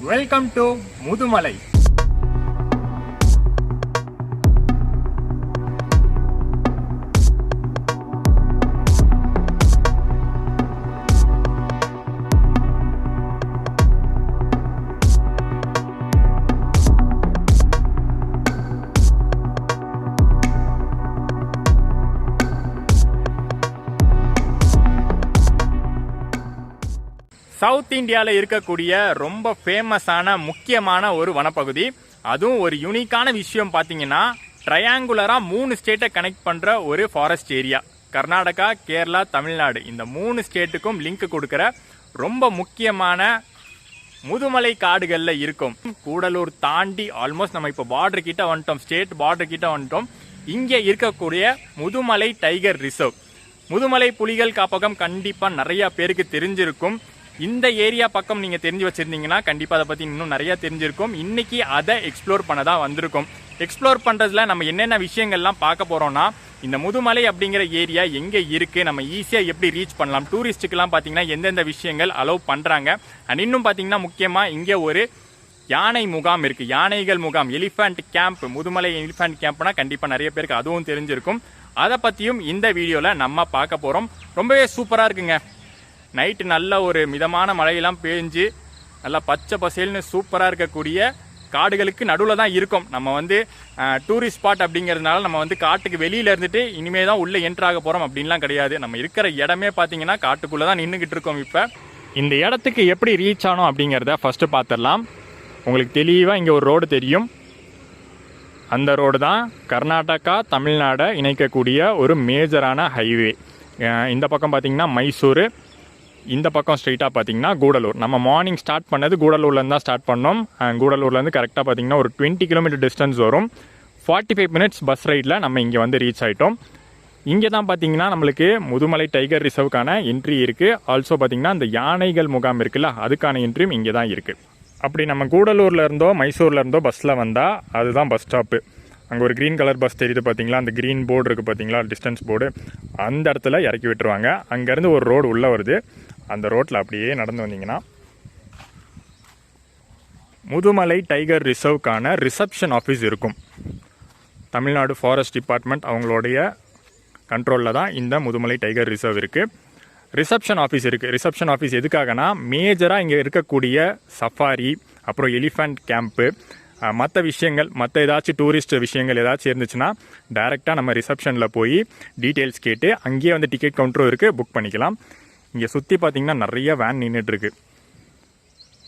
Welcome to Mudumalai south இந்தியாவில் இருக்கக்கூடிய ரொம்ப ஃபேமஸான முக்கியமான ஒரு வனப்பகுதி. அதுவும் ஒரு யூனிக்கான விஷயம் பார்த்தீங்கன்னா ட்ரையாங்குலராக மூணு ஸ்டேட்டை கனெக்ட் பண்ணுற ஒரு ஃபாரஸ்ட் ஏரியா கர்நாடகா கேரளா தமிழ்நாடு. இந்த மூணு ஸ்டேட்டுக்கும் லிங்க் கொடுக்குற ரொம்ப முக்கியமான முதுமலை காடுகளில் இருக்கும். கூடலூர் தாண்டி ஆல்மோஸ்ட் நம்ம இப்போ பார்டர் கிட்ட வந்துட்டோம். ஸ்டேட் பார்டர் கிட்ட வந்துட்டோம். இங்கே இருக்கக்கூடிய முதுமலை டைகர் ரிசர்வ் முதுமலை புலிகள் காப்பகம் கண்டிப்பாக நிறையா பேருக்கு தெரிஞ்சிருக்கும். இந்த ஏரியா பக்கம் நீங்கள் தெரிஞ்சு வச்சுருந்தீங்கன்னா கண்டிப்பாக அதை பற்றி இன்னும் நிறையா தெரிஞ்சிருக்கும். இன்றைக்கி அதை எக்ஸ்ப்ளோர் பண்ண தான் வந்திருக்கும். எக்ஸ்ப்ளோர் பண்ணுறதுல நம்ம என்னென்ன விஷயங்கள்லாம் பார்க்க போகிறோன்னா இந்த முதுமலை அப்படிங்கிற ஏரியா எங்கே இருக்குது நம்ம ஈஸியாக எப்படி ரீச் பண்ணலாம்? டூரிஸ்ட்டுக்கெல்லாம் பார்த்தீங்கன்னா எந்தெந்த விஷயங்கள் அலோவ் பண்ணுறாங்க அண்ட் இன்னும் பார்த்தீங்கன்னா முக்கியமாக இங்கே ஒரு யானை முகாம் இருக்குது யானைகள் முகாம் எலிஃபண்ட் கேம்ப் முதுமலை எலிஃபண்ட் கேம்ப்னா கண்டிப்பாக நிறைய பேருக்கு அதுவும் தெரிஞ்சிருக்கும். அதை பற்றியும் இந்த வீடியோவில் நம்ம பார்க்க போகிறோம் ரொம்பவே சூப்பராக இருக்குங்க. நைட்டு நல்ல ஒரு மிதமான மழையெல்லாம் பேஞ்சு நல்லா பச்சை பசேல்னு சூப்பராக இருக்கக்கூடிய காடுகளுக்கு நடுவில் தான் இருக்கும். நம்ம வந்து டூரிஸ்ட் ஸ்பாட் அப்படிங்கிறதுனால நம்ம வந்து காட்டுக்கு வெளியில் இருந்துட்டு இனிமே தான் உள்ளே என்ட்ராக போகிறோம் அப்படின்லாம் கிடையாது. நம்ம இருக்கிற இடமே பார்த்தீங்கன்னா காட்டுக்குள்ளே தான் நின்றுக்கிட்டு இருக்கோம் இப்போ. இந்த இடத்துக்கு எப்படி ரீச் ஆனோம் அப்படிங்கிறத ஃபஸ்ட்டு பார்த்துடலாம் உங்களுக்கு தெளிவாக இங்கே ஒரு ரோடு தெரியும். அந்த ரோடு தான் கர்நாடகா தமிழ்நாடை இணைக்கக்கூடிய ஒரு மேஜரான ஹைவே இந்த பக்கம் பார்த்திங்கன்னா மைசூர். இந்த பக்கம் ஸ்ட்ரெயிட்டாக பார்த்தீங்கன்னா கூடலூர். நம்ம மார்னிங் ஸ்டார்ட் பண்ணது கூடலூர்லேருந்து தான் ஸ்டார்ட் பண்ணோம் கூடலூர்லேருந்து கரெக்டாக பார்த்தீங்கன்னா ஒரு டுவெண்ட்டி கிலோமீட்டர் டிஸ்டன்ஸ் வரும். ஃபார்ட்டி ஃபைவ் மினிட்ஸ் பஸ் ரைடில் நம்ம இங்கே வந்து ரீச் ஆகிட்டோம் இங்கே தான் பார்த்தீங்கன்னா நம்மளுக்கு முதுமலை டைகர் ரிசர்வ்க்கான என்ட்ரி இருக்குது ஆல்சோ பார்த்தீங்கன்னா அந்த யானைகள் முகாம் இருக்குல்ல அதுக்கான என்ட்ரியும் இங்கே தான் இருக்குது அப்படி நம்ம கூடலூர்லேருந்தோ இருந்தோ மைசூர்ல இருந்தோ பஸ்ஸில் வந்தால் அதுதான் பஸ் ஸ்டாப்பு அங்கே ஒரு க்ரீன் கலர் பஸ் தெரியுது பார்த்தீங்களா அந்த க்ரீன் போர்டு இருக்குது பார்த்தீங்களா டிஸ்டன்ஸ் போர்டு அந்த இடத்துல இறக்கி விட்டுருவாங்க. அங்கேருந்து ஒரு ரோடு உள்ளே வருது. அந்த ரோட்டில் அப்படியே நடந்து வந்தீங்கன்னா முதுமலை டைகர் ரிசர்வ்க்கான ரிசப்ஷன் ஆஃபீஸ் இருக்கும். தமிழ்நாடு ஃபாரஸ்ட் டிபார்ட்மெண்ட் அவங்களுடைய கண்ட்ரோலில் தான் இந்த முதுமலை டைகர் ரிசர்வ் இருக்குது ரிசப்ஷன் ஆஃபீஸ் இருக்குது ரிசப்ஷன் ஆஃபீஸ் எதுக்காகனா மேஜராக இங்கே இருக்கக்கூடிய சஃபாரி அப்புறம் எலிஃபண்ட் கேம்ப்பு மற்ற விஷயங்கள் மற்ற ஏதாச்சும் டூரிஸ்ட் விஷயங்கள் ஏதாச்சும் இருந்துச்சுன்னா டைரெக்டாக நம்ம ரிசப்ஷனில் போய் டீட்டெயில்ஸ் கேட்டு அங்கேயே வந்து டிக்கெட் கவுண்டரும் இருக்குது புக் பண்ணிக்கலாம். இங்கே சுற்றி பார்த்திங்கன்னா நிறைய வேன் நின்றுட்டுருக்கு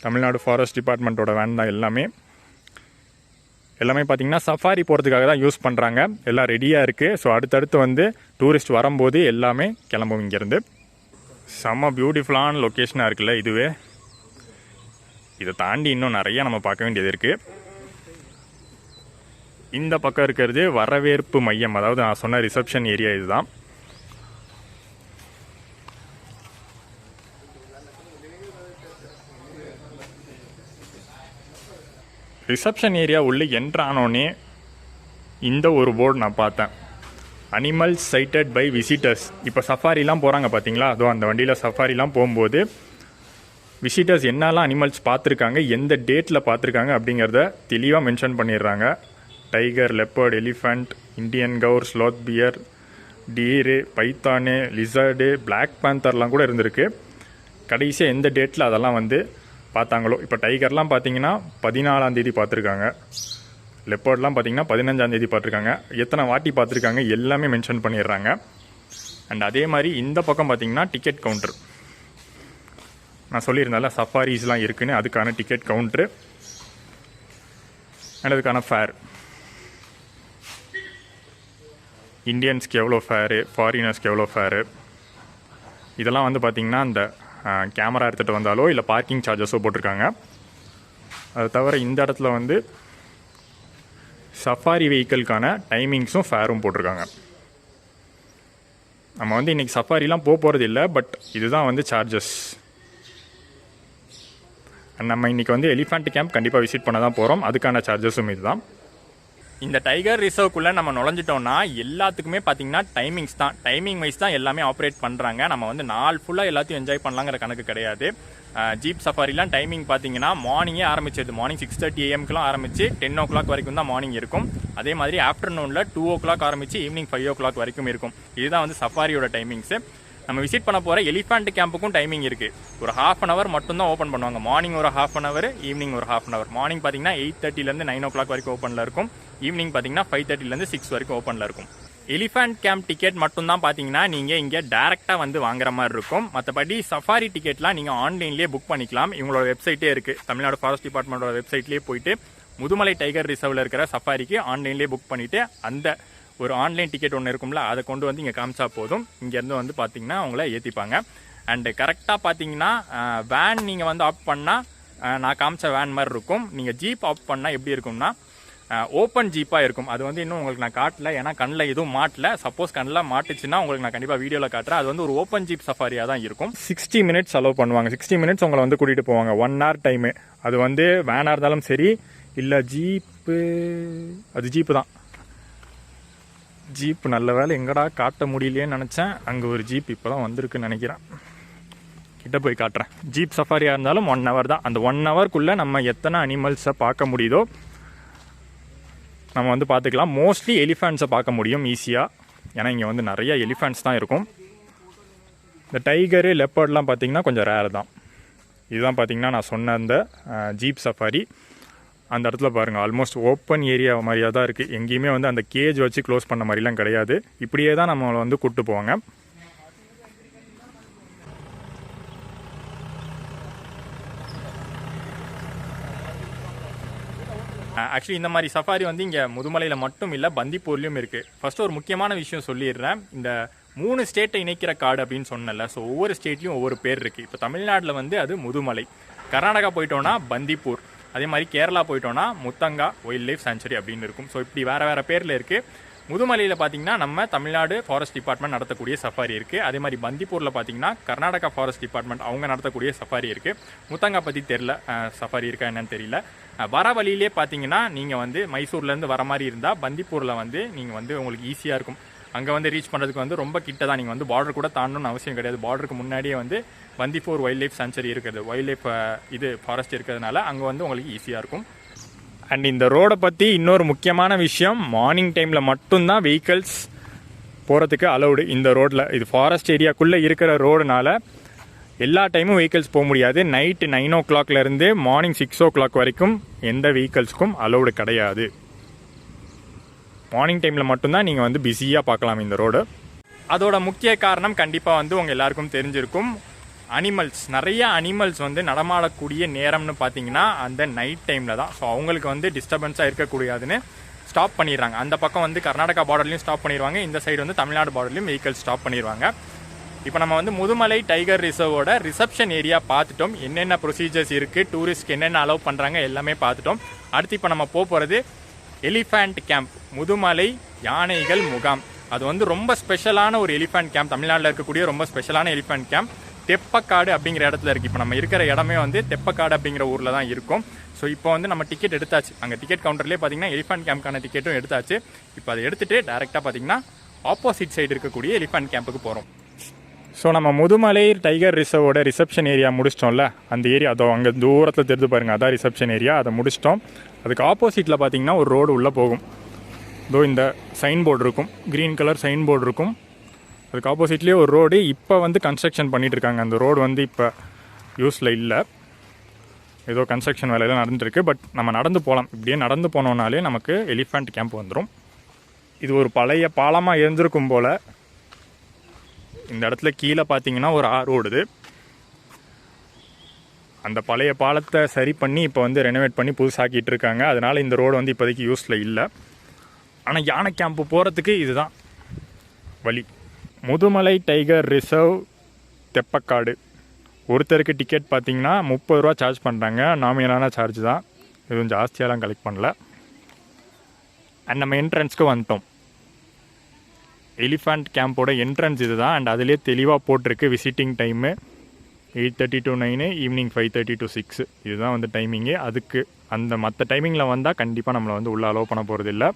தமிழ்நாடு ஃபாரஸ்ட் டிபார்ட்மெண்ட்டோட வேன் தான் எல்லாமே. எல்லாமே பார்த்தீங்கன்னா சஃபாரி போகிறதுக்காக தான் யூஸ் பண்ணுறாங்க எல்லாம் ரெடியாக இருக்குது ஸோ அடுத்தடுத்து வந்து டூரிஸ்ட் வரும்போது எல்லாமே கிளம்பும் இங்கேருந்து. செம்ம பியூட்டிஃபுல்லான லொக்கேஷனாக இருக்குல்ல இதுவே. இதை தாண்டி இன்னும் நிறைய நம்ம பார்க்க வேண்டியது இருக்குது இந்த பக்கம் இருக்கிறது வரவேற்பு மையம். அதாவது நான் சொன்ன ரிசப்ஷன் ஏரியா இதுதான். ரிசப்ஷன் ஏரியா உள்ளே என்ட்ரானோடனே இந்த ஒரு போர்டு நான் பார்த்தேன். அனிமல்ஸ் சைட்டட் பை விசிட்டர்ஸ் இப்போ சஃபாரிலாம் போகிறாங்க பார்த்தீங்களா அதோ அந்த வண்டியில் சஃபாரிலாம் போகும்போது விசிட்டர்ஸ் என்னெல்லாம் அனிமல்ஸ் பார்த்துருக்காங்க எந்த டேட்டில் பார்த்துருக்காங்க அப்படிங்கிறத தெளிவாக மென்ஷன் பண்ணிடுறாங்க. Tiger leopard elephant Indian gaur sloth bear deer python lizard black பேந்தர்லாம் கூட இருந்திருக்கு. கடைசியாக எந்த டேட்டில் அதெல்லாம் வந்து பார்த்தாங்களோ? இப்போ டைகர்லாம் பார்த்தீங்கன்னா பதினாலாம் தேதி பார்த்துருக்காங்க. லெப்பர்ட்லாம் பார்த்தீங்கன்னா பதினஞ்சாம் தேதி பார்த்துருக்காங்க. எத்தனை வாட்டி பார்த்துருக்காங்க? எல்லாமே மென்ஷன் பண்ணிடுறாங்க. அண்ட் அதே மாதிரி இந்த பக்கம் பார்த்தீங்கன்னா டிக்கெட் கவுண்டர் நான் சொல்லியிருந்தேன்ல சஃபாரிஸ்லாம் இருக்குன்னு அதுக்கான டிக்கெட் கவுண்ட்ரு அண்ட் அதுக்கான ஃபேர் இந்தியன்ஸ்க்கு எவ்வளோ ஃபேரு ஃபாரினர்ஸ்க்கு எவ்வளோ ஃபேரு இதெல்லாம் வந்து பார்த்திங்கன்னா அந்த கேமரா எடுத்துகிட்டு வந்தாலோ இல்லை பார்க்கிங் சார்ஜஸோ போட்டிருக்காங்க. அது தவிர இந்த இடத்துல வந்து சஃபாரி வெஹிக்கிள்க்கான டைமிங்ஸும் ஃபேரும் போட்டிருக்காங்க. நம்ம வந்து இன்றைக்கி சஃபாரிலாம் போக போகிறது இல்லை பட் இதுதான் வந்து சார்ஜஸ் நம்ம இன்றைக்கி வந்து எலிஃபண்ட் கேம்ப் கண்டிப்பாக விசிட் பண்ண தான் போகிறோம் அதுக்கான சார்ஜஸும் இதுதான். இந்த டைகர் ரிசர்வ்க்குள்ளே நம்ம நுழைஞ்சிட்டோம்னா எல்லாத்துக்குமே பார்த்தீங்கன்னா டைமிங்ஸ் தான். டைமிங் வைஸ் தான் எல்லாமே ஆப்ரேட் பண்ணுறாங்க நம்ம வந்து நாள் ஃபுல்லாக எல்லாத்தையும் என்ஜாய் பண்ணலாங்கிற கணக்கு கிடையாது. ஜீப் சஃபாரிலாம் டைமிங் பார்த்தீங்கன்னா மார்னிங்கே ஆரம்பிச்சிருது. மார்னிங் சிக்ஸ் தேர்ட்டி ஏஎம்க்குலாம் ஆரம்பிச்சு டென் ஓ கிளாக் வரைக்கும் தான் மார்னிங் இருக்கும். அதே மாதிரி ஆஃப்டர்நூனில் டூ ஓ கிளாக் ஆரம்பிச்சு ஈவினிங் ஃபைவ் ஓ கிளாக் வரைக்கும் இருக்கும். இதுதான் வந்து சஃபாரியோட டைமிங்ஸு நம்ம விசிட் பண்ண போகிற எலிஃபண்ட் கேம்புக்கும் டைமிங் இருக்குது ஒரு ஹாஃப் அன் ஹவர் மட்டும்தான் ஓப்பன் பண்ணுவாங்க. மார்னிங் ஒரு ஹாஃப் அன் ஹவர் ஈவினிங் ஒரு ஹாஃப் அன் ஹவர் மார்னிங் பார்த்தீங்கன்னா எயிட் தேர்ட்டிலேருந்து நைன் ஓ கிளாக் வரைக்கும் ஓப்பனில் இருக்கும். ஈவினிங் பார்த்தீங்கன்னா ஃபைவ் தேர்ட்டிலேருந்து சிக்ஸ் வரைக்கும் ஓப்பனில் இருக்கும். எலிஃபண்ட் கேம்ப் டிக்கெட் மட்டும் தான் பார்த்தீங்கன்னா நீங்கள் இங்கே டேரெக்டாக வந்து வாங்குற மாதிரி இருக்கும். மற்றபடி சஃபாரி டிக்கெட்லாம் நீங்கள் ஆன்லைன்லேயே புக் பண்ணிக்கலாம். இவங்களோட வெப்சைட்டே இருக்குது தமிழ்நாடு ஃபாரஸ்ட் டிபார்ட்மெண்ட்டோட வெப்சைட்லேயே போயிட்டு முதுமலை டைகர் ரிசர்வில் இருக்கிற சஃபாரிக்கு ஆன்லைன்லேயே புக் பண்ணிவிட்டு அந்த ஒரு ஆன்லைன் டிக்கெட் ஒன்று இருக்கும்ல அதை கொண்டு வந்து இங்கே காமிச்சா போதும். இங்கேருந்து வந்து பார்த்தீங்கன்னா அவங்கள ஏற்றிப்பாங்க அண்டு கரெக்டாக பார்த்தீங்கன்னா வேன் நீங்கள் வந்து ஆப் பண்ணால் நான் காமிச்ச வேன் மாதிரி இருக்கும். நீங்கள் ஜீப் ஆப் பண்ணால் எப்படி இருக்கும்னா ஓப்பன் ஜீப்பாக இருக்கும். அது வந்து இன்னும் உங்களுக்கு நான் காட்டல. ஏன்னா கண்ணில் எதுவும் மாட்டல. சப்போஸ் கண்ணில் மாட்டுச்சுன்னா உங்களுக்கு நான் கண்டிப்பாக வீடியோவில் காட்டுறேன். அது வந்து ஒரு ஓப்பன் ஜீப் சஃபாரியாக தான் இருக்கும். சிக்ஸ்டி மினிட்ஸ் அலோவ் பண்ணுவாங்க. சிக்ஸ்டி மினிட்ஸ் உங்களை வந்து கூட்டிகிட்டு போவாங்க. ஒன் ஹவர் டைமு அது வந்து வேனாக இருந்தாலும் சரி இல்லை ஜீப்பு அது ஜீப்பு தான். ஜீப் நல்ல வேலை எங்கடா காட்ட முடியலையேன்னு நினச்சேன். அங்கே ஒரு ஜீப் இப்போ தான் வந்திருக்குன்னு நினைக்கிறேன். கிட்ட போய் காட்டுறேன். ஜீப் சஃபாரியாக இருந்தாலும் ஒன் ஹவர் தான். அந்த ஒன் ஹவர்க்குள்ளே நம்ம எத்தனை அனிமல்ஸை பார்க்க முடியுதோ நம்ம வந்து பார்த்துக்கலாம். மோஸ்ட்லி எலிஃபண்ட்ஸை பார்க்க முடியும் ஈஸியாக ஏன்னா இங்கே வந்து நிறைய எலிஃபண்ட்ஸ் தான் இருக்கும். இந்த டைகரு லெப்பர்ட்லாம் பார்த்தீங்கன்னா கொஞ்சம் ரேர் தான். இதுதான் பார்த்திங்கன்னா நான் சொன்ன அந்த ஜீப் சஃபாரி. அந்த இடத்துல பாருங்கள் ஆல்மோஸ்ட் ஓப்பன் ஏரியா மாதிரியாக தான் இருக்குது எங்கேயுமே வந்து அந்த கேஜ் வச்சு க்ளோஸ் பண்ண மாதிரிலாம் கிடையாது. இப்படியே தான் நம்மளை வந்து கூப்பிட்டு போவாங்க. ஆக்சுவலி இந்த மாதிரி சஃபாரி வந்து இங்கே முதுமலையில் மட்டும் இல்லை பந்திப்பூர்லேயும் இருக்குது ஃபஸ்ட்டு ஒரு முக்கியமான விஷயம் சொல்லிடுறேன். இந்த மூணு ஸ்டேட்டை இணைக்கிற காடு அப்படின்னு சொன்னல ஸோ ஒவ்வொரு ஸ்டேட்லேயும் ஒவ்வொரு பேர் இருக்குது இப்போ தமிழ்நாட்டில் வந்து அது முதுமலை. கர்நாடகா போயிட்டோன்னா பந்திப்பூர். அதே மாதிரி கேரளா போயிட்டோன்னா முத்தங்கா ஒயில்ட் லைஃப் சேஞ்சுரி அப்படின்னு இருக்கும். ஸோ இப்படி வேறு வேறு பேரில் இருக்குது முதுமலையில் பார்த்தீங்கன்னா நம்ம தமிழ்நாடு ஃபாரஸ்ட் டிபார்ட்மெண்ட் நடத்தக்கூடிய சஃபாரி இருக்குது அதே மாதிரி பந்திப்பூரில் பார்த்தீங்கன்னா கர்நாடகா ஃபாரஸ்ட் டிபார்ட்மெண்ட் அவங்க நடத்தக்கூடிய சஃபாரி இருக்குது முத்தங்கா பற்றி தெரில சஃபாரி இருக்கா என்னன்னு தெரியல. வர வழியிலே பார்த்தீங்கன்னா நீங்கள் வந்து மைசூர்லேருந்து வர மாதிரி இருந்தால் பந்திப்பூரில் வந்து நீங்கள் வந்து உங்களுக்கு ஈஸியாக இருக்கும். அங்கே வந்து ரீச் பண்ணுறதுக்கு வந்து ரொம்ப கிட்ட தான் நீங்கள் வந்து பார்டர் கூட தாண்டணும்னு அவசியம் கிடையாது. பார்டருக்கு முன்னாடியே வந்து வந்திப்பூர் வைல்ட் லைஃப் சாங்சுரி இருக்குது. வைல்ட் லைஃப் இது ஃபாரஸ்ட் இருக்கிறதுனால அங்கே வந்து உங்களுக்கு ஈஸியாக இருக்கும். அண்ட் இந்த ரோடை பற்றி இன்னொரு முக்கியமான விஷயம் மார்னிங் டைமில் மட்டும்தான் வெஹிக்கல்ஸ் போகிறதுக்கு அலௌடு இந்த ரோட்டில் இது ஃபாரஸ்ட் ஏரியாக்குள்ளே இருக்கிற ரோடுனால எல்லா டைமும் வெஹிக்கல்ஸ் போக முடியாது. நைட்டு நைன் ஓ கிளாக்லேருந்து மார்னிங் சிக்ஸ் ஓ கிளாக் வரைக்கும் எந்த வெஹிக்கல்ஸ்க்கும் அலௌடு கிடையாது. மார்னிங் டைமில் மட்டும்தான் நீங்கள் வந்து பிஸியாக பார்க்கலாம் இந்த ரோடு அதோட முக்கிய காரணம் கண்டிப்பாக வந்து உங்கள் எல்லாருக்கும் தெரிஞ்சிருக்கும். அனிமல்ஸ் நிறைய அனிமல்ஸ் வந்து நடமாடக்கூடிய நேரம்னு பார்த்தீங்கன்னா அந்த நைட் டைமில் தான். ஸோ அவங்களுக்கு வந்து டிஸ்டர்பன்ஸாக இருக்கக்கூடாதுன்னு ஸ்டாப் பண்ணிடுறாங்க. அந்த பக்கம் வந்து கர்நாடகா பார்டர்லையும் ஸ்டாப் பண்ணிடுவாங்க. இந்த சைடு வந்து தமிழ்நாடு பார்டர்லையும் வெஹிக்கல் ஸ்டாப் பண்ணிடுவாங்க. இப்போ நம்ம வந்து முதுமலை டைகர் ரிசர்வோட ரிசப்ஷன் ஏரியா பார்த்துட்டோம். என்னென்ன ப்ரொசீஜர்ஸ் இருக்குது டூரிஸ்ட்க்கு என்னென்ன அலோவ் பண்ணுறாங்க எல்லாமே பார்த்துட்டோம். அடுத்து இப்போ நம்ம போக போகிறது எலிஃபண்ட் கேம்ப் முதுமலை யானைகள் முகாம். அது வந்து ரொம்ப ஸ்பெஷலான ஒரு எலிஃபண்ட் கேம்ப். தமிழ்நாட்டில் இருக்கக்கூடிய ரொம்ப ஸ்பெஷலான எலிஃபண்ட் கேம்ப். தெப்பக்காடு அப்படிங்கிற இடத்துல இருக்குது இப்போ நம்ம இருக்கிற இடமே வந்து தெப்பக்காடு அப்படிங்கிற ஊரில் தான் இருக்கும். ஸோ இப்போ வந்து நம்ம டிக்கெட் எடுத்தாச்சு. அங்கே டிக்கெட் கவுண்டர்லேயே பார்த்தீங்கன்னா எலிஃபண்ட் கேம்ப்க்கான டிக்கெட்டும் எடுத்தாச்சு. இப்போ அதை எடுத்துகிட்டு டேரெக்டாக பார்த்தீங்கன்னா ஆப்போசிட் சைடு இருக்கக்கூடிய எலிஃபண்ட் கேம்புக்கு போகிறோம் ஸோ நம்ம முதுமலை டைகர் ரிசர்வோட ரிசப்ஷன் ஏரியா முடிச்சிட்டோம்ல அந்த ஏரியா அதோ அங்கே தூரத்தில் தெரிஞ்சு பாருங்கள் அதான் ரிசப்ஷன் ஏரியா அதை முடிச்சிட்டோம். அதுக்கு ஆப்போசிட்டில் பார்த்தீங்கன்னா ஒரு ரோடு உள்ளே போகும். இதோ இந்த சைன் போர்டு இருக்கும். க்ரீன் கலர் சைன் போர்டு இருக்கும். அதுக்கு ஆப்போசிட்லேயே ஒரு ரோடு இப்போ வந்து கன்ஸ்ட்ரக்ஷன் பண்ணிகிட்ருக்காங்க இருக்காங்க. அந்த ரோடு வந்து இப்போ யூஸில் இல்லை. ஏதோ கன்ஸ்ட்ரக்ஷன் வேலையெல்லாம் நடந்துருக்கு பட் நம்ம நடந்து போகலாம் இப்படியே நடந்து போனோம்னாலே நமக்கு எலிஃபண்ட் கேம்ப் வந்துடும் இது ஒரு பழைய பாலமாக இருந்திருக்கும் போல். இந்த இடத்துல கீழே பார்த்தீங்கன்னா ஒரு ஆறு ஓடுது. அந்த பழைய பாலத்தை சரி பண்ணி இப்போ வந்து ரெனோவேட் பண்ணி புதுசாக்கிட்டு இருக்காங்க. அதனால் இந்த ரோடு வந்து இப்போதைக்கு யூஸில் இல்லை. ஆனால் யானை கேம்ப்பு போகிறதுக்கு இதுதான் வழி. Mudumalai tiger reserve Theppakadu. ஒருத்தருக்கு டிக்கெட் பார்த்தீங்கன்னா முப்பது ரூபா சார்ஜ் பண்ணுறாங்க நாமினலான சார்ஜ் தான். எதுவும் ஜாஸ்தியாலாம் கலெக்ட் பண்ணல. அண்ட் நம்ம என்ட்ரன்ஸ்க்கு வந்துட்டோம். எலிஃபண்ட் கேம்போட என்ட்ரன்ஸ் இது தான் அண்ட் அதிலே தெளிவாக போட்டிருக்கு visiting time eight thirty to nine evening five thirty to six இதுதான் வந்து டைமிங்கு அதுக்கு அந்த மற்ற டைமிங்கில் வந்தால் கண்டிப்பாக நம்மளை வந்து உள்ளே அலோவ் பண்ண போகிறது இல்லை.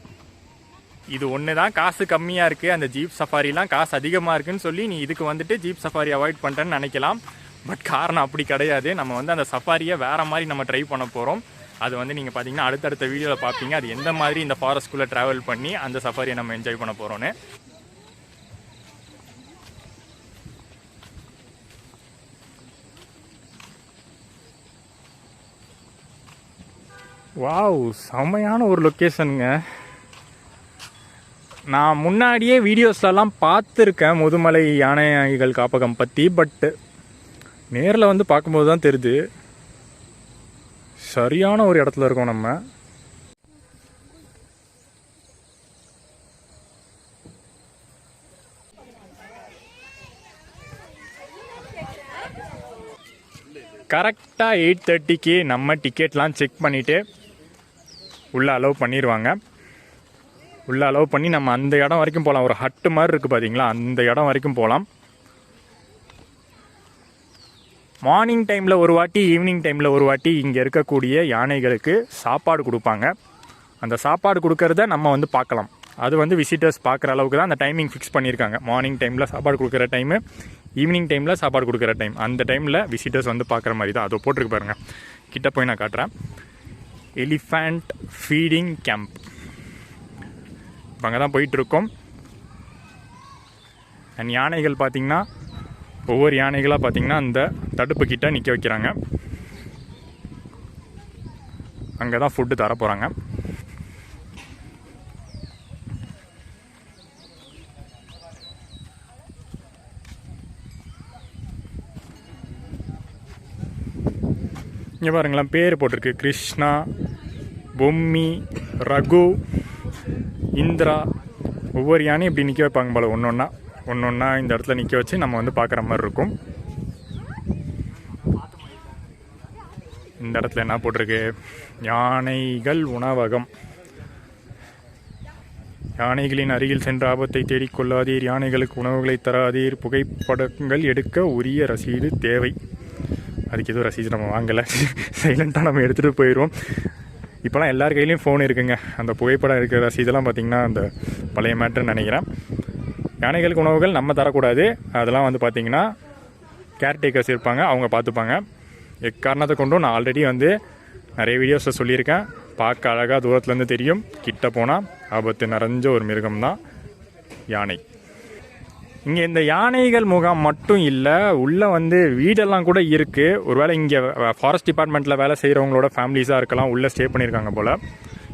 இது ஒன்று தான் காசு கம்மியாக இருக்குது அந்த ஜீப் சஃபாரிலாம் காசு அதிகமாக இருக்குதுன்னு சொல்லி நீ இதுக்கு வந்துட்டு ஜீப் சஃபாரி அவாய்ட் பண்ணுறேன்னு நினைக்கலாம். பட் காரணம் அப்படி கிடையாது. நம்ம வந்து அந்த சஃபாரியை வேறு மாதிரி நம்ம ட்ரை பண்ண போகிறோம் அது வந்து நீங்கள் பார்த்தீங்கன்னா அடுத்தடுத்த வீடியோவில் பார்ப்பீங்க அது எந்த மாதிரி இந்த ஃபாரஸ்ட்குள்ளே ட்ராவல் பண்ணி அந்த சஃபாரியை நம்ம என்ஜாய் பண்ண போகிறோன்னு வாவ் செம்மையான ஒரு லொக்கேஷனுங்க நான் முன்னாடியே வீடியோஸ்லலாம் பார்த்துருக்கேன் முதுமலை யானைகள் காப்பகம் பற்றி பட்டு நேரில் வந்து பார்க்கும்போது தான் தெரியுது சரியான ஒரு இடத்துல இருக்கோம் நம்ம. கரெக்டாக எயிட் தேர்ட்டிக்கு நம்ம டிக்கெட்லாம் செக் பண்ணிவிட்டு உள்ளே அலோவ் பண்ணிடுவாங்க உள்ளே அலோவ் பண்ணி நம்ம அந்த இடம் வரைக்கும் போகலாம் ஒரு ஹட்டு மாதிரி இருக்குது பார்த்தீங்களா அந்த இடம் வரைக்கும் போகலாம் மார்னிங் டைமில் ஒரு வாட்டி ஈவினிங் டைமில் ஒரு வாட்டி இங்கே இருக்கக்கூடிய யானைகளுக்கு சாப்பாடு கொடுப்பாங்க. அந்த சாப்பாடு கொடுக்கறத நம்ம வந்து பார்க்கலாம். அது வந்து விசிட்டர்ஸ் பார்க்குற அளவுக்கு தான் அந்த டைமிங் ஃபிக்ஸ் பண்ணியிருக்காங்க. மார்னிங் டைமில் சாப்பாடு கொடுக்குற டைமு ஈவினிங் டைமில் சாப்பாடு கொடுக்குற டைம் அந்த டைமில் விசிட்டர்ஸ் வந்து பார்க்குற மாதிரி தான். அதை போட்டிருக்கு பாருங்கள் கிட்ட போய் நான் காட்டுறேன். Elephant feeding camp. இப்போ அங்கே தான் போயிட்டுருக்கோம். அண்ட் யானைகள் பார்த்திங்கன்னா ஒவ்வொரு யானைகளாக பார்த்தீங்கன்னா அந்த தடுப்பு கிட்ட நிற்க வைக்கிறாங்க. அங்கே தான் ஃபுட்டு தர போகிறாங்க இங்கே பாருங்களேன் பேர் போட்டிருக்கு. கிருஷ்ணா பொம்மி ரகு இந்திரா. ஒவ்வொரு யானையும் இப்படி நிற்க வைப்பாங்க போல ஒன்று ஒன்றா ஒன்று ஒன்றா இந்த இடத்துல நிற்க வச்சு நம்ம வந்து பார்க்குற மாதிரி இருக்கும். இந்த இடத்துல என்ன போட்டிருக்கு? யானைகள் உணவகம். யானைகளின் அருகில் சென்ற ஆபத்தை தேடிக்கொள்ளாதீர் யானைகளுக்கு உணவுகளை தராதீர். புகைப்படங்கள் எடுக்க உரிய ரசீது தேவை. அதுக்கு எதுவும் ரசீது நம்ம வாங்கலை. சைலண்ட்டாக நம்ம எடுத்துகிட்டு போயிடுவோம். இப்போலாம் எல்லார் கையிலையும் ஃபோன் இருக்குங்க. அந்த புகைப்படம் இருக்கிற ரசீதெல்லாம் பார்த்திங்கன்னா அந்த பழைய மேட்ருன்னு நினைக்கிறேன். யானைகளுக்கு உணவுகள் நம்ம தரக்கூடாது. அதெல்லாம் வந்து பார்த்திங்கன்னா கேர்டேக்கர்ஸ் இருப்பாங்க. அவங்க பார்த்துப்பாங்க. எக்காரணத்தை கொண்டும் நான் ஆல்ரெடி வந்து நிறைய வீடியோஸில் சொல்லியிருக்கேன். பார்க்க அழகாக தூரத்துலேருந்து தெரியும். கிட்ட போனால் ஆபத்து நிறைஞ்ச ஒரு மிருகம் தான் யானை. இங்கே இந்த யானைகள் முகாம் மட்டும் இல்லை உள்ளே வந்து வீடெல்லாம் கூட இருக்குது ஒருவேளை இங்கே ஃபாரஸ்ட் டிபார்ட்மெண்ட்டில் வேலை செய்கிறவங்களோட ஃபேமிலிஸாக இருக்கலாம் உள்ளே ஸ்டே பண்ணியிருக்காங்க போல்.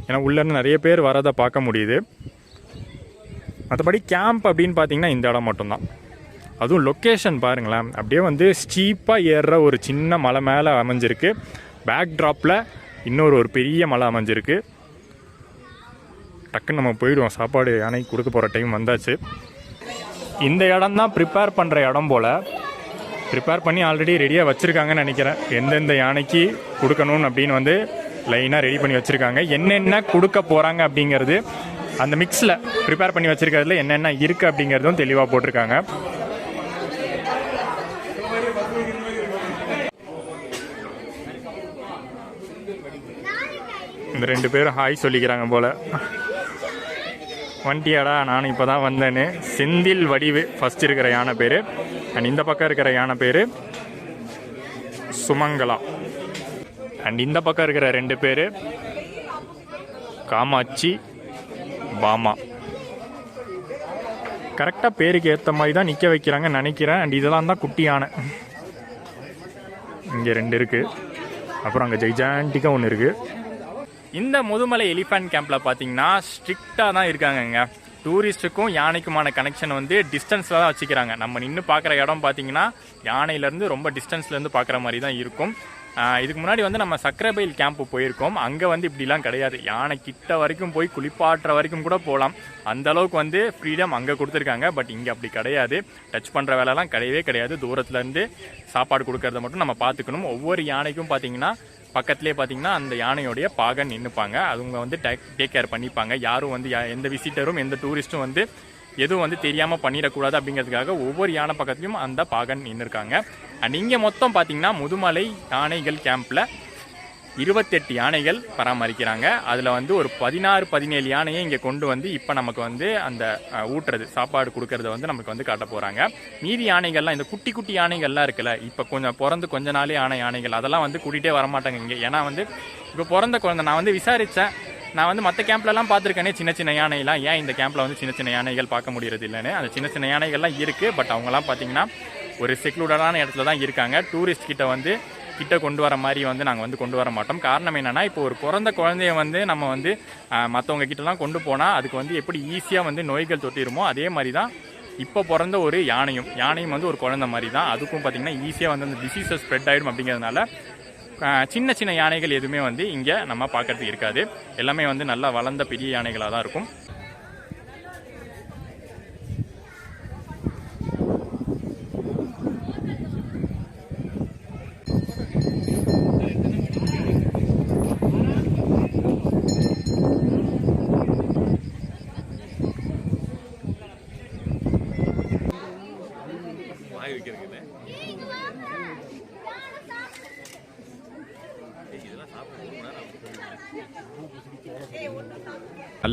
ஏன்னா உள்ளேருந்து நிறைய பேர் வரதை பார்க்க முடியுது. மற்றபடி கேம்ப் அப்படின்னு பார்த்தீங்கன்னா இந்த இடம் மட்டும்தான். அதுவும் லொக்கேஷன் பாருங்களேன். அப்படியே வந்து ஸ்டீப்பாக ஏறுற ஒரு சின்ன மலை மேலே அமைஞ்சிருக்கு. பேக் ட்ராப்பில் இன்னொரு ஒரு பெரிய மலை அமைஞ்சிருக்கு. டக்குன்னு நம்ம போயிடுவோம். சாப்பாடு யானைக்கு கொடுக்க போகிற டைம் வந்தாச்சு. இந்த இடம் தான் ப்ரிப்பேர் பண்ணுற இடம் போல். ப்ரிப்பேர் பண்ணி ஆல்ரெடி ரெடியாக வச்சுருக்காங்கன்னு நினைக்கிறேன். எந்தெந்த யானைக்கு கொடுக்கணும்னு அப்படின்னு வந்து லைனாக ரெடி பண்ணி வச்சுருக்காங்க. என்னென்ன கொடுக்க போகிறாங்க அப்படிங்கிறது அந்த மிக்ஸில் ப்ரிப்பேர் பண்ணி வச்சுருக்கிறதுல என்னென்ன இருக்குது அப்படிங்கிறதும் தெளிவாக போட்டிருக்காங்க. இந்த ரெண்டு பேரும் ஹாய் சொல்லிக்கிறாங்க போல. வண்டியாடா நானும் இப்போ தான் வந்தேன்னு. செந்தில் வடிவு ஃபஸ்ட் இருக்கிற யானை பேர். அண்ட் இந்த பக்கம் இருக்கிற யானை பேர் சுமங்கலா. அண்ட் இந்த பக்கம் இருக்கிற ரெண்டு பேர் காமாட்சி பாமா. கரெக்டாக பேருக்கு ஏற்ற மாதிரி தான் நிற்க வைக்கிறாங்கன்னு நினைக்கிறேன். அண்ட் இதெல்லாம் தான் குட்டி யானை. இங்கே ரெண்டு இருக்குது அப்புறம் அங்கே ஜெய்ஜாண்டிக்காக ஒன்று இருக்குது இந்த முதுமலை எலிஃபண்ட் கேம்பில் பார்த்தீங்கன்னா ஸ்ட்ரிக்டாக தான் இருக்காங்கங்க. டூரிஸ்ட்டுக்கும் யானைக்குமான கனெக்ஷன் வந்து டிஸ்டன்ஸில் தான் வச்சுக்கிறாங்க. நம்ம நின்று பார்க்குற இடம் பார்த்தீங்கன்னா யானையிலேருந்து ரொம்ப டிஸ்டன்ஸ்லேருந்து பார்க்குற மாதிரி தான் இருக்கும். இதுக்கு முன்னாடி வந்து நம்ம சக்கரபைல் கேம்ப் போயிருக்கோம். அங்கே வந்து இப்படிலாம் கிடையாது. யானை கிட்ட வரைக்கும் போய் குளிப்பாட்டுற வரைக்கும் கூட போகலாம் அந்த அளவுக்கு வந்து ஃப்ரீடம் அங்கே கொடுத்துருக்காங்க. பட் இங்கே அப்படி கிடையாது. டச் பண்ணுற வேலைலாம் கிடையவே கிடையாது. தூரத்துலேருந்து சாப்பாடு கொடுக்கறத மட்டும் நம்ம பார்த்துக்கணும் ஒவ்வொரு யானைக்கும் பார்த்தீங்கன்னா பக்கத்துலேயே பார்த்தீங்கன்னா அந்த யானையோடைய பாகன் நின்றுப்பாங்க அவங்க வந்து டேக் கேர் பண்ணிப்பாங்க. யாரும் வந்து யா- எந்த விசிட்டரும் எந்த டூரிஸ்ட்டும் வந்து எதுவும் வந்து தெரியாமல் பண்ணிடக்கூடாது அப்படிங்கிறதுக்காக ஒவ்வொரு யானை பக்கத்துலையும் அந்த பாகன் நின்றுருக்காங்க அண்ட் இங்கே மொத்தம் பார்த்தீங்கன்னா முதுமலை யானைகள் கேம்பில் இருபத்தெட்டு யானைகள் பராமரிக்கிறாங்க. அதில் வந்து ஒரு பதினாறு பதினேழு யானையை இங்கே கொண்டு வந்து இப்போ நமக்கு வந்து அந்த ஊட்டுறது சாப்பாடு கொடுக்கறத வந்து நமக்கு வந்து காட்ட போகிறாங்க மீதி யானைகள்லாம் இந்த குட்டி குட்டி யானைகள்லாம் இருக்குல்ல இப்போ கொஞ்சம் பிறந்து கொஞ்ச நாளே ஆன யானைகள் அதெல்லாம் வந்து கூட்டிகிட்டே வரமாட்டாங்க இங்கே. ஏன்னா வந்து இப்போ பிறந்த குழந்தை நான் வந்து விசாரித்தேன் நான் வந்து மற்ற கேம்ப்லலாம் பார்த்துருக்கேனே சின்ன சின்ன யானைலாம் ஏன் இந்த கேம்பில் வந்து சின்ன சின்ன யானைகள் பார்க்க முடியறது இல்லைன்னு. அந்த சின்ன சின்ன யானைகள்லாம் இருக்குது பட் அவங்கலாம் பார்த்தீங்கன்னா ஒரு செக்லூடடான இடத்துல தான் இருக்காங்க. டூரிஸ்ட் கிட்ட வந்து கிட்ட கொண்டு வர மாதிரி வந்து நாங்கள் வந்து கொண்டு வர மாட்டோம். காரணம் என்னென்னா இப்போ ஒரு பிறந்த குழந்தைய வந்து நம்ம வந்து மற்றவங்க கிட்டலாம் கொண்டு போனால் அதுக்கு வந்து எப்படி ஈஸியாக வந்து நோய்கள் தொட்டிருமோ அதே மாதிரி தான் இப்போ பிறந்த ஒரு யானையும் யானையும் வந்து ஒரு குழந்த மாதிரி தான் அதுக்கும் பார்த்தீங்கன்னா ஈஸியாக வந்து அந்த டிசீஸை ஸ்ப்ரெட் ஆகிடும் அப்படிங்கிறதுனால சின்ன சின்ன யானைகள் எதுவுமே வந்து இங்கே நம்ம பார்க்கறதுக்கு இருக்காது. எல்லாமே வந்து நல்லா வளர்ந்த பெரிய யானைகளாக தான் இருக்கும்.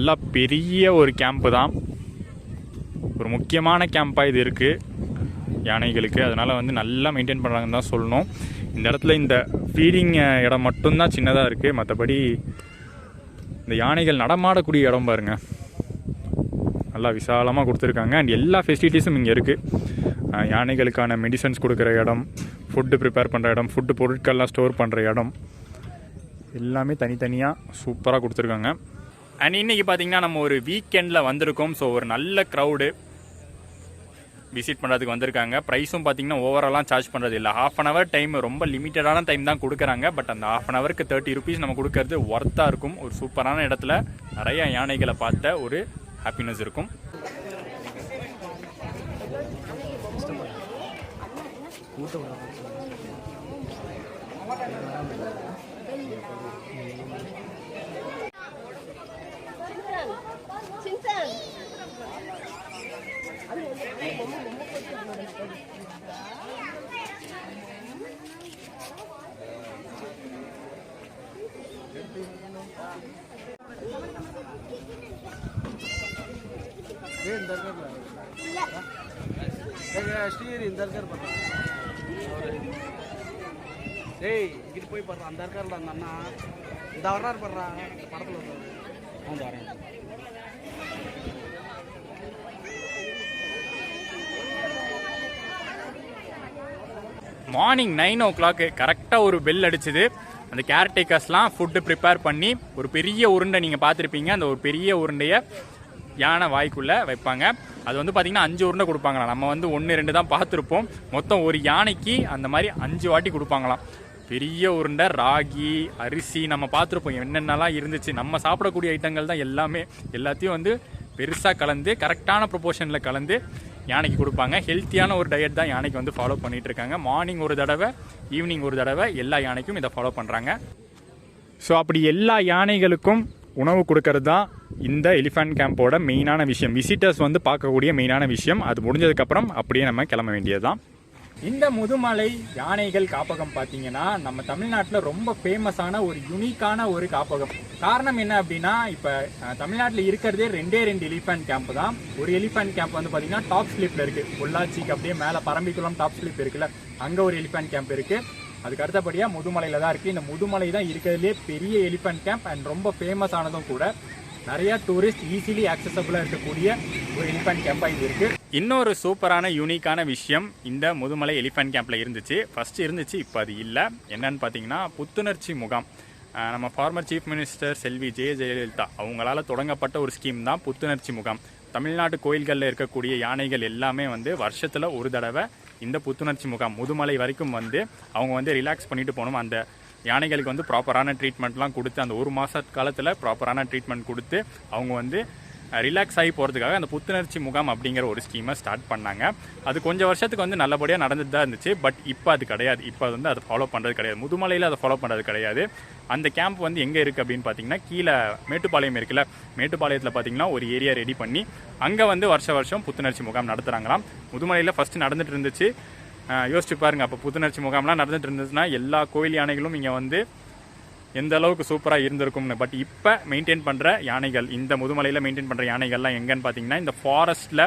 நல்லா பெரிய ஒரு கேம்ப்பு தான். ஒரு முக்கியமான கேம்ப்பாக இது இருக்குது யானைகளுக்கு. அதனால் வந்து நல்லா மெயின்டைன் பண்ணுறாங்கன்னு தான் சொல்லணும். இந்த இடத்துல இந்த ஃபீடிங் இடம் மட்டும்தான் சின்னதாக இருக்குது மற்றபடி இந்த யானைகள் நடமாடக்கூடிய இடம் பாருங்க. நல்லா விசாலமாக கொடுத்துருக்காங்க. அண்ட் எல்லா ஃபெசிலிட்டிஸும் இங்கே இருக்குது யானைகளுக்கான மெடிசன்ஸ் கொடுக்குற இடம் ஃபுட்டு ப்ரிப்பேர் பண்ணுற இடம் ஃபுட்டு பொருட்கள்லாம் ஸ்டோர் பண்ணுற இடம். எல்லாமே தனித்தனியாக சூப்பராக கொடுத்துருக்காங்க. அண்ட் இன்னைக்கு பார்த்தீங்கன்னா நம்ம ஒரு வீக்கெண்டில் வந்திருக்கோம். ஸோ ஒரு நல்ல க்ரௌடு விசிட் பண்ணுறதுக்கு வந்திருக்காங்க. ப்ரைஸும் பார்த்தீங்கன்னா ஓவராலாம் சார்ஜ் பண்ணுறது இல்லை. ஹாஃப் அன் ஹவர் டைம் ரொம்ப லிமிட்டடான டைம் தான் கொடுக்குறாங்க. பட் அந்த ஹாஃப் அன் ஹவருக்கு தேர்ட்டி ருபீஸ் நம்ம கொடுக்கறது ஒர்த்தாக இருக்கும். ஒரு சூப்பரான இடத்துல நிறைய யானைகளை பார்த்த ஒரு ஹாப்பினஸ் இருக்கும். கூட்டம் இந்த ஸ்டீர் இந்த டேய் இங்கிட்டு போய் பாடுறான் அந்த இருக்கார்ல அந்த அண்ணா. இந்த மார்னிங் நைன் ஓ கிளாக்கு கரெக்டாக ஒரு பெல் அடிச்சுது. அந்த கேர்டேக்கர்ஸ்லாம் ஃபுட்டு ப்ரிப்பேர் பண்ணி ஒரு பெரிய உருண்டை நீங்கள் பார்த்துருப்பீங்க. அந்த ஒரு பெரிய உருண்டையை யானை வாய்க்குள்ளே வைப்பாங்க. அது வந்து பார்த்திங்கன்னா அஞ்சு உருண்டை கொடுப்பாங்களாம். நம்ம வந்து ஒன்று ரெண்டு தான் பார்த்துருப்போம். மொத்தம் ஒரு யானைக்கு அந்த மாதிரி அஞ்சு வாட்டி கொடுப்பாங்களாம். பெரிய உருண்டை ராகி அரிசி நம்ம பார்த்துருப்போம். என்னென்னலாம் இருந்துச்சு. நம்ம சாப்பிடக்கூடிய ஐட்டங்கள் தான் எல்லாமே. எல்லாத்தையும் வந்து பெருசாக கலந்து கரெக்டான ப்ரொபோர்ஷனில் கலந்து யானைக்கு கொடுப்பாங்க. ஹெல்த்தியான ஒரு டயட் தான் யானைக்கு வந்து ஃபாலோ பண்ணிட்டு இருக்காங்க மார்னிங் ஒரு தடவை ஈவினிங் ஒரு தடவை எல்லா யானைக்கும் இதை ஃபாலோ பண்ணுறாங்க ஸோ அப்படி எல்லா யானைகளுக்கும் உணவு கொடுக்கறது தான் இந்த எலிஃபண்ட் கேம்போட மெயினான விஷயம். விசிட்டர்ஸ் வந்து பார்க்கக்கூடிய மெயினான விஷயம். அது முடிஞ்சதுக்கப்புறம் அப்படியே நம்ம கிளம்ப வேண்டியது தான் இந்த முதுமலை யானைகள் காப்பகம் பார்த்தீங்கன்னா நம்ம தமிழ்நாட்டில் ரொம்ப ஃபேமஸான ஒரு யுனிக்கான ஒரு காப்பகம். காரணம் என்ன அப்படின்னா இப்போ தமிழ்நாட்டில் இருக்கிறதே ரெண்டே ரெண்டு எலிஃபென்ட் கேம்ப் தான். ஒரு எலிஃபென்ட் கேம்ப் வந்து பார்த்தீங்கன்னா டாப் ஸ்லிப்பில் இருக்குது பொள்ளாச்சிக்கு அப்படியே மேலே பரம்பிக்குளம் டாப் ஸ்லிப் இருக்குல்ல அங்கே ஒரு எலிஃபென்ட் கேம்ப் இருக்குது அதுக்கு அடுத்தபடியாக முதுமலையில் தான் இருக்குது இந்த முதுமலை தான் இருக்கிறதுலே பெரிய எலிஃபென்ட் கேம்ப் அண்ட் ரொம்ப ஃபேமஸ் ஆனதும் கூட. நிறைய டூரிஸ்ட் ஈஸிலி ஆக்சசபிளாக இருக்கக்கூடிய ஒரு எலிஃபென்ட் கேம்பாக இது இருக்கு. இன்னொரு சூப்பரான யூனிக்கான விஷயம் இந்த முதுமலை எலிஃபென்ட் கேம்ப்ல இருந்துச்சு. ஃபர்ஸ்ட் இருந்துச்சு இப்போ அது இல்லை. என்னன்னு பார்த்தீங்கன்னா புத்துணர்ச்சி முகாம். நம்ம ஃபார்மர் சீஃப் மினிஸ்டர் செல்வி ஜெய ஜெயலலிதா அவங்களால தொடங்கப்பட்ட ஒரு ஸ்கீம் தான் புத்துணர்ச்சி முகாம். தமிழ்நாட்டு கோயில்களில் இருக்கக்கூடிய யானைகள் எல்லாமே வந்து வருஷத்தில் ஒரு தடவை இந்த புத்துணர்ச்சி முகாம் முதுமலை வரைக்கும் வந்து அவங்க வந்து ரிலாக்ஸ் பண்ணிட்டு போகணும். அந்த யானைகளுக்கு வந்து ப்ராப்பரான ட்ரீட்மெண்ட்லாம் கொடுத்து அந்த ஒரு மாத காலத்தில் ப்ராப்பரான ட்ரீட்மெண்ட் கொடுத்து அவங்க வந்து ரிலாக்ஸ் ஆகி போகிறதுக்காக அந்த புத்துணர்ச்சி முகாம் அப்படிங்கிற ஒரு ஸ்கீமை ஸ்டார்ட் பண்ணாங்க. அது கொஞ்சம் வருஷத்துக்கு வந்து நல்லபடியாக நடந்துட்டு தான் இருந்துச்சு. பட் இப்போ அது கிடையாது. இப்போ அது வந்து அதை ஃபாலோ பண்ணுறது கிடையாது. முதுமலையில் அதை ஃபாலோ பண்ணுறது கிடையாது. அந்த கேம்ப் வந்து எங்கே இருக்குது அப்படின்னு பார்த்தீங்கன்னா கீழே மேட்டுப்பாளையம் இருக்குல்ல. மேட்டுப்பாளையத்தில் பார்த்தீங்கன்னா ஒரு ஏரியா ரெடி பண்ணி அங்கே வந்து வருஷ வருஷம் புத்துணர்ச்சி முகாம் நடத்துகிறாங்களாம் முதுமலையில் ஃபஸ்ட்டு நடந்துட்டு இருந்துச்சு. யோசிச்சு பாருங்கள் அப்போ புத்துணர்ச்சி முகாம்லாம் நடந்துட்டு இருந்துச்சுன்னா எல்லா கோயில் யானைகளும் இங்கே வந்து எந்த அளவுக்கு சூப்பராக இருந்திருக்கும்னு. பட் இப்போ மெயின்டைன் பண்ணுற யானைகள் இந்த முதுமலையில் மெயின்டைன் பண்ணுற யானைகள்லாம் எங்கன்னு பார்த்தீங்கன்னா இந்த ஃபாரஸ்ட்டில்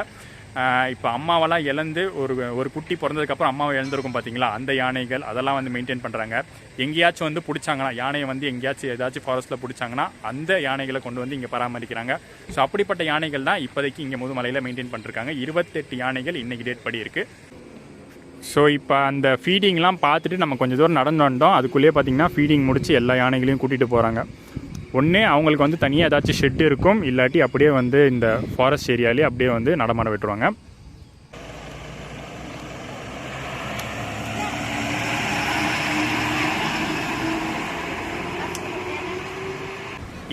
இப்போ அம்மாவெல்லாம் இழந்து ஒரு ஒரு குட்டி பிறந்ததுக்கப்புறம் அம்மாவை இழந்திருக்கும் பார்த்தீங்களா அந்த யானைகள் அதெல்லாம் வந்து மெயின்டைன் பண்ணுறாங்க எங்கேயாச்சும் வந்து பிடிச்சாங்கன்னா யானையை வந்து எங்கேயாச்சும் ஏதாச்சும் ஃபாரஸ்ட்டில் பிடிச்சாங்கன்னா அந்த யானைகளை கொண்டு வந்து இங்கே பராமரிக்கிறாங்க. ஸோ அப்படிப்பட்ட யானைகள் தான் இப்போதைக்கு இங்கே முதுமலையில் மெயின்டைன் பண்ணிருக்காங்க இருபத்தெட்டு யானைகள் இன்றைக்கி டேட் படி இருக்குது ஸோ இப்போ அந்த ஃபீடிங்லாம் பார்த்துட்டு நம்ம கொஞ்சம் தூரம் நடந்து வந்தோம். அதுக்குள்ளேயே பார்த்தீங்கன்னா ஃபீடிங் முடித்து எல்லா யானைகளையும் கூட்டிகிட்டு போகிறாங்க ஒன்று அவங்களுக்கு வந்து தனியாக ஏதாச்சும் ஷெட் இருக்கும். இல்லாட்டி அப்படியே வந்து இந்த ஃபாரஸ்ட் ஏரியாலே அப்படியே வந்து நடமாட விட்டுருவாங்க.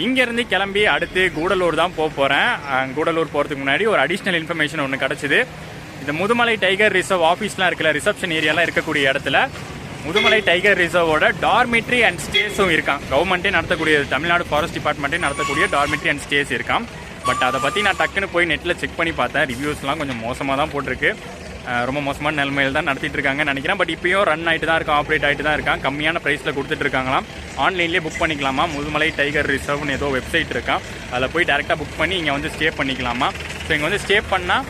இங்கேருந்து கிளம்பி அடுத்து கூடலூர் தான் போக போகிறேன் கூடலூர் போகிறதுக்கு முன்னாடி ஒரு அடிஷ்னல் இன்ஃபர்மேஷன் ஒன்று கிடச்சிது. இந்த முதுமலை டைகர் ரிசர்வ் ஆஃபீஸ்லாம் இருக்கல ரிசப்ஷன் ஏரியாலாம் இருக்கக்கூடிய இடத்துல முதுமலை டைகர் ரிசர்வோட டார்மிட்ரி அண்ட் ஸ்டேஸும் இருக்கான் கவர்மெண்ட்டே நடத்தக்கூடிய தமிழ்நாடு ஃபாரஸ்ட் டிபார்ட்மெண்ட்டே நடத்தக்கூடிய டார்மிட்ரி அண்ட் ஸ்டேஸ் இருக்கான் பட் அதை பற்றி நான் டக்குன்னு போய் நெட்டில் செக் பண்ணி பார்த்தேன். ரிவ்யூஸ்லாம் கொஞ்சம் மோசமாக தான் போட்டிருக்கு ரொம்ப மோசமான நிலைமையில் தான் நடத்திட்டு இருக்காங்கன்னு நினைக்கிறேன். பட் இப்பயும் ரன் ஆகிட்டு தான் இருக்கான் ஆப்ரேட் ஆகிட்டு தான் இருக்கான் கம்மியான ப்ரைஸில் கொடுத்துட்டு இருக்காங்களாம். ஆன்லைன்லேயே புக் பண்ணிக்கலாமா? முதுமலை டைகர் ரிசர்வ்னு ஏதோ வெப்சைட் இருக்கான் அதில் போய் டேரெக்டாக புக் பண்ணி இங்கே வந்து ஸ்டே பண்ணிக்கலாமா? ஸோ இங்கே வந்து ஸ்டே பண்ணால்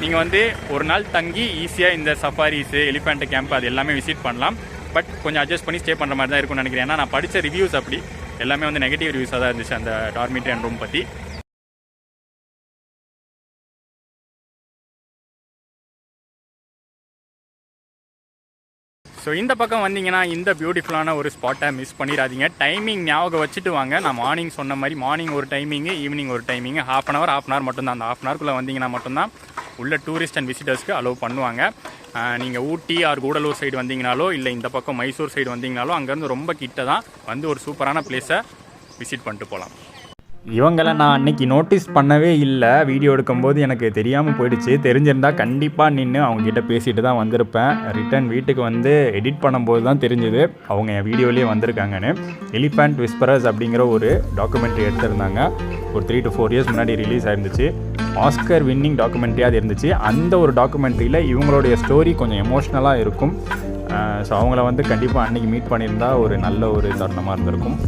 நீங்கள் வந்து ஒரு நாள் தங்கி ஈஸியாக இந்த சஃபாரிஸு எலிஃபெண்ட் கேம்ப் அது எல்லாமே விசிட் பண்ணலாம். பட் கொஞ்சம் அட்ஜஸ்ட் பண்ணி ஸ்டே பண்ணுற மாதிரி தான் இருக்கும்னு நினைக்கிறேன். ஏன்னா நான் படித்த ரிவ்யூஸ் அப்படி எல்லாமே வந்து நெகட்டிவ் ரிவ்யூஸாக தான் இருந்துச்சு அந்த டார்மிட்ரி அண்ட் ரூம் பற்றி ஸோ இந்த பக்கம் வந்தீங்கன்னா இந்த பியூட்டிஃபுல்லான ஒரு ஸ்பாட்டை மிஸ் பண்ணிடாதீங்க. டைமிங் ஞாபகம் வச்சுட்டு வாங்க. நான் மார்னிங் சொன்ன மாதிரி மார்னிங் ஒரு டைமிங்கு ஈவினிங் ஒரு timing half an hour half an hour மட்டும்தான். அந்த ஹாஃப் அன் ஹவர்க்குள்ளே வந்தீங்கன்னா மட்டும்தான் உள்ள டூரிஸ்ட் அண்ட் விசிட்டர்ஸ்க்கு அலோவ் பண்ணுவாங்க. நீங்கள் ஊட்டி ஆர் கூடலூர் சைடு வந்தீங்கனாலோ இல்லை இந்த பக்கம் மைசூர் சைடு வந்தீங்கனாலோ அங்கேருந்து ரொம்ப கிட்ட தான் வந்து ஒரு சூப்பரான பிளேஸை விசிட் பண்ணிட்டு போகலாம் இவங்களை நான் அன்னைக்கு நோட்டீஸ் பண்ணவே இல்லை. வீடியோ எடுக்கும்போது எனக்கு தெரியாமல் போயிடுச்சு. தெரிஞ்சிருந்தா கண்டிப்பாக நின்று அவங்கக்கிட்ட பேசிட்டு தான் வந்திருப்பேன். ரிட்டன் வீட்டுக்கு வந்து எடிட் பண்ணும்போது தான் தெரிஞ்சுது. அவங்க என் வீடியோலேயே வந்திருக்காங்கன்னு. எலிஃபண்ட் விஸ்பரஸ் அப்படிங்கிற ஒரு டாக்குமெண்ட்ரி எடுத்திருந்தாங்க. ஒரு த்ரீ டு ஃபோர் இயர்ஸ் முன்னாடி ரிலீஸ் ஆயிருந்துச்சு. ஆஸ்கர் வின்னிங் டாக்குமெண்ட்ரியாக அது இருந்துச்சு. அந்த ஒரு டாக்குமெண்ட்ரியில் இவங்களுடைய ஸ்டோரி கொஞ்சம் எமோஷ்னலாக இருக்கும். ஸோ அவங்கள வந்து கண்டிப்பாக அன்றைக்கி மீட் பண்ணியிருந்தா ஒரு நல்ல ஒரு தருணமாக இருந்திருக்கும்.